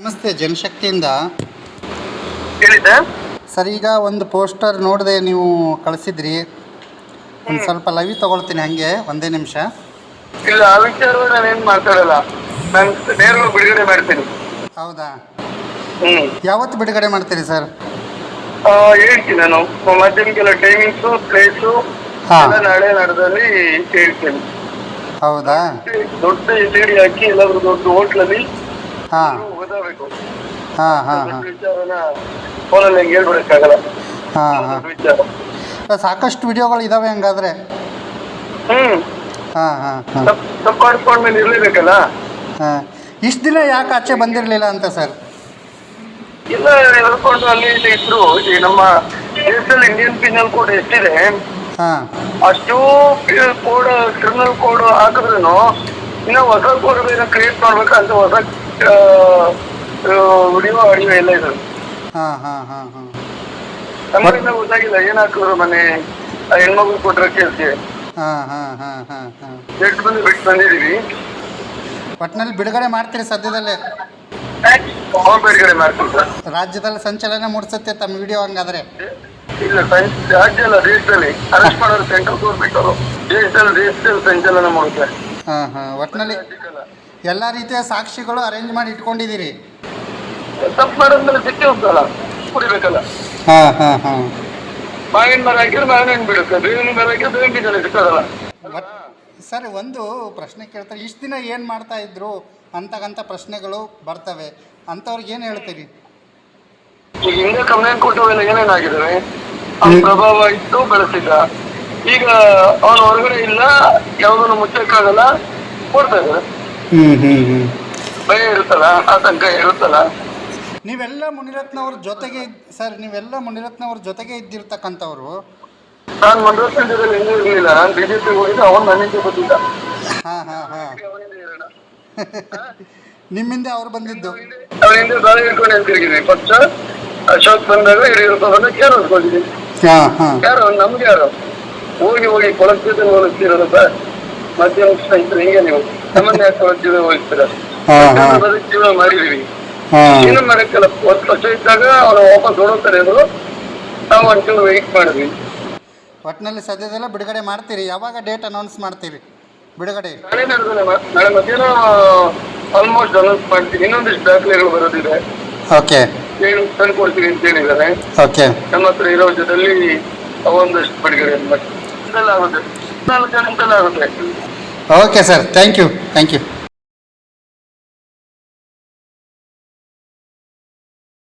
ನಮಸ್ತೆ ಜನಶಕ್ತಿಯಿಂದ. ಹೇಳಿ sir. Sir ಈಗ ಒಂದು ಪೋಸ್ಟರ್ ನೋಡಿದೆ ನೀವು ಕಳಿಸಿದ್ರಿ. ಒಂದು ಸ್ವಲ್ಪ ಲವಿ ತಗೊಳ್ತೀನಿ ಹಂಗೆ ಒಂದೇ ನಿಮಿಷ. ಇಲ್ಲ ಆ ವಿಚಾರ ನಾನು ಏನು ಮಾತಾಡಲ್ಲ. ನಾನು ನೇರವಾಗಿ ಬಿಡುಗಡೆ ಮಾಡ್ತೀನಿ. ಹೌದಾ? ಹ್ಮ್. ಯಾವತ್ತು ಬಿಡುಗಡೆ ಮಾಡ್ತೀರಿ ಸರ್? ಆ, ಹೇಳ್ತೀನಿ ನಾನು. ಮಾಧ್ಯಮಕ್ಕೆಲ್ಲ ಟೈಮಿಂಗ್ಸು ಪ್ಲೇಸು ಹಾ. ಎಲ್ಲ ನಾಳೆ ನಾಡದಲ್ಲಿ ಹೇಳ್ತೀನಿ. ಹೌದಾ? ದೊಡ್ಡ ಎಲ್ ಇ ಡಿ ಹಾಕಿ ಎಲ್ಲಾದ್ರೂ ದೊಡ್ಡ ಹೋಟ್ಲಲ್ಲಿ ಹಾಂ. ಓದಬೇಕು ಹಾ ಹಾ ಹಾ. ವಿಚಾರನ ಫೋನಲ್ಲಿ ಹೆಂಗೆ ಹೇಳ್ಬಿಡಕ್ಕಾಗಲ್ಲ ಹಾ ಹಾಂ. ವಿಚಾರ ಸಾಕಷ್ಟು ವಿಡಿಯೋಗಳು ಇದಾವೆ ಹಂಗಾದ್ರೆ? ಹ್ಮ್ ಹಾ ಹಾ ಹಾಂ. ತಪ್ಪು ತಪ್ಪು ಆಡ್ಕೊಂಡ್ಮೇಲೆ ಇರ್ಲೇಬೇಕಲ್ಲ ಹಾ. ಇಷ್ಟು ದಿನ ಯಾಕೆ ಆಚೆ ಬಂದಿರಲಿಲ್ಲ ಅಂತ ಸರ್? ಇಲ್ಲ ಹೇಳ್ಕೊಂಡು ಅಲ್ಲಿ ಇಲ್ಲಿ ಇದ್ರು. ಈ ನಮ್ಮ ದೇಶದಲ್ಲಿ ಇಂಡಿಯನ್ ಪಿನಲ್ ಕೋಡ್ ಎಷ್ಟಿದೆ ಹಾಂ. ಅಷ್ಟು ಕೋಡ್ ಕ್ರಿಮಿನಲ್ ಕೋಡ್ ಹಾಕಿದ್ರು ಇನ್ನು ಹೊಸ ಕೋಡ್ ಬೇರೆ ಕ್ರಿಯೇಟ್ ಮಾಡ್ಬೇಕಂತ ಹೊಸ ವಿಡಿಯೋ ಆಡಿಯೋ ಎಲ್ಲ ಇದೆ. ಹಾ ಹಾ ಹಾ ಹಾ. ನಮಗಿಂದ ಗೊತ್ತಾಗಿಲ್ಲ ಏನ್ ಹಾಕಿದ್ರು ಮನೆ ಆ ಹೆಣ್ಮಗು ಕೊಟ್ರ ಕೇಳ್ತೀವಿ ಹಾ ಹಾ ಹಾ ಹಾ ಹಾಂ. ಬಂದು ಬಿಟ್ಟು ಬಂದಿದೀವಿ ಒಟ್ಟಿನಲ್ಲಿ ಬಿಡುಗಡೆ ಮಾಡ್ತೀರಿ ಸದ್ಯದಲ್ಲೇ? ಅವ್ರು ಬೇರೆ ಮಾಡ್ತೀವಿ ಸರ್. ರಾಜ್ಯದಲ್ಲಿ ಸಂಚಲನ ಮೂಡಿಸುತ್ತೆ ತಮ್ಮ ವಿಡಿಯೋ ಹಂಗಾದ್ರೆ. ಇಲ್ಲ ಸಂ- ರಾಜ್ಯ ಅಲ್ಲ ದೇಶದಲ್ಲಿ. ಅರೆಸ್ಟ್ ಮಾಡೋರು ಸೆಂಟ್ರಲ್ ಗೌರ್ಮೆಂಟ್ ಅವರು. ದೇಶದಲ್ಲಿ ದೇಶದಲ್ಲಿ ಸಂಚಲನ ಮಾಡುತ್ತೆ ಹಾಂ ಹಾಂ ಒಟ್ಟಿನಲ್ಲಿ ರಾಜ್ಯಕ್ಕಲ್ಲ. ಎಲ್ಲ ರೀತಿಯ ಸಾಕ್ಷಿಗಳು ಅರೇಂಜ್ ಮಾಡಿ ಇಟ್ಕೊಂಡಿದ್ದೀರಿ. ತಪ್ಪು ಮಾಡೋದ್ಮೇಲೆ ಸಿಕ್ಕಿ ಹೋಗ್ತಲ್ಲ ಕುಡಿಬೇಕಲ್ಲ. ಹಾಂ ಹಾಂ ಹಾಂ. ಮಾವಿನ ಮರ ಹಾಕಿದ್ರೆ ಮಾವಿನ ಹಣ್ಣು ಬಿಡುತ್ತೆ. ಬೇವಿನ ಮರ ಹಾಕಿದ್ರೆ ಬೇವಿನ ಬೀಜ ಸರ್ ಒಂದು ಪ್ರಶ್ನೆ ಕೇಳ್ತಾರೆ. ಇಷ್ಟು ದಿನ ಏನು ಮಾಡ್ತಾ ಇದ್ರು? ಅಂತಕ್ಕಂಥ ಪ್ರಶ್ನೆಗಳು ಬರ್ತವೆ. ಅಂಥವ್ರಿಗೆ ಏನು ಹೇಳ್ತೀರಿ? ಈಗ ಹಿಂದೆ ಕಂಪ್ಲೇಂಟ್ ಕೊಟ್ಟವೆಲ್ಲ ಏನೇನಾಗಿದ್ದಾವೆ ಅವ್ನ ಪ್ರಭಾವ ಇತ್ತು ಬೆಳೆಸಿದ್ದ. ಈಗ ಅವನು ಹೊರಗಡೆ ಇಲ್ಲ ಯಾವುದನ್ನು ಮುಚ್ಚಕ್ಕಾಗಲ್ಲ ಕೊಡ್ತಾ ಇದ್ದಾರೆ. ಹ್ಞೂ ಹ್ಮ್ ಹ್ಮ್ ಭಯ ಇರುತ್ತಲ್ಲ ಆತಂಕ ಇರುತ್ತಲ್ಲ? ನೀವೆಲ್ಲ ಮುನಿರತ್ನವ್ರ ಜೊತೆಗೆ ಸರ್ ನೀವೆಲ್ಲ ಮುನಿರತ್ನವ್ರ ಜೊತೆಗೆ ಇದ್ದಿರ್ತಕ್ಕಂಥವ್ರು. ನಾನು ಮಂಡ್ರಸಂಜದಲ್ಲಿ ಹೆಂಗೂ ಇರಲಿಲ್ಲ. ನಾನು ಬಿಜೆಪಿ ಹೋಗಿದ್ದೆ ಅವನು ನನ್ನಿಂದ ಬಂದಿದ್ದ ಹಾಂ ಹಾಂ ಹಾಂ. ನಿಮ್ಮಿಂದ ಅವ್ರು ಬಂದಿದ್ದು. ಅವನ ಹಿಂದೆ ದಾಳಿ ಅಂತ ನಿಂತಿರ್ತೀನಿ ಫಸ್ಟ್ ಅಶೋಕ್ ಬಂದಾಗ ಯಡಿಯೂರಪ್ಪ ಬಂದಾಗ ಯಾರು ಅನ್ಕೊಂಡಿದ್ದೀನಿ ಹಾಂ ಹಾಂ. ಯಾರು? ನಮ್ಗೆ ಯಾರು? ಹೋಗಿ ಹೋಗಿ ಕೊಳಕ್ತಿದ್ದ ಹೋಲಿಸ್ತೀರಲ್ಲ ಸರ್. ಮಧ್ಯಾಹ್ನ ಸ್ನೇಹಿತರು ಹಿಂಗೆ ನೀವು. ನಮ್ಮನ್ನ ಯಾಕೆ ಜೀವನ ಮಾಡಿದೀವಿ ಏನು ಮಾಡಕ್ಕಲ್ಲ ವರ್ಷ ಇದ್ದಾಗ ಅವ್ರು ವಾಪಸ್ ಅಂದ್ರು ನಾವು ವೆಯ್ಟ್ ಮಾಡಿದ್ವಿ. ಒಟ್ಟಿನಲ್ಲಿ ಸದ್ಯದಲ್ಲೇ ಬಿಡುಗಡೆ ಮಾಡ್ತೀರಿ? ಯಾವಾಗ ಡೇಟ್ ಅನೌನ್ಸ್ ಮಾಡ್ತೀರಿ? ಬಿಡುಗಡೆ? ನಾಳೆ ನಾಳೆ ಮಧ್ಯಾಹ್ನ ಆಲ್ಮೋಸ್ಟ್ ಅನೌನ್ಸ್ ಮಾಡ್ತೀನಿ ಇನ್ನೊಂದಿಷ್ಟು ದಾಖಲೆಗಳು ಬರೋದಿದೆ ಓಕೆ. ಏನು ತಂದು ಕೊಡ್ತೀವಿ ಅಂತ ಹೇಳಿದ್ದಾರೆ. ಓಕೆ. ನಮ್ಮ ಹತ್ರ ಇರೋ ಜೊತೆಲಿ ಒಂದಷ್ಟು ಬಿಡುಗಡೆ ಮಾಡಿ ಇದೆಲ್ಲ ಆಗುತ್ತೆ. ನಾಲ್ಕು ಗಂಟೆಲ್ಲ ಆಗುತ್ತೆ. okay sir thank you thank you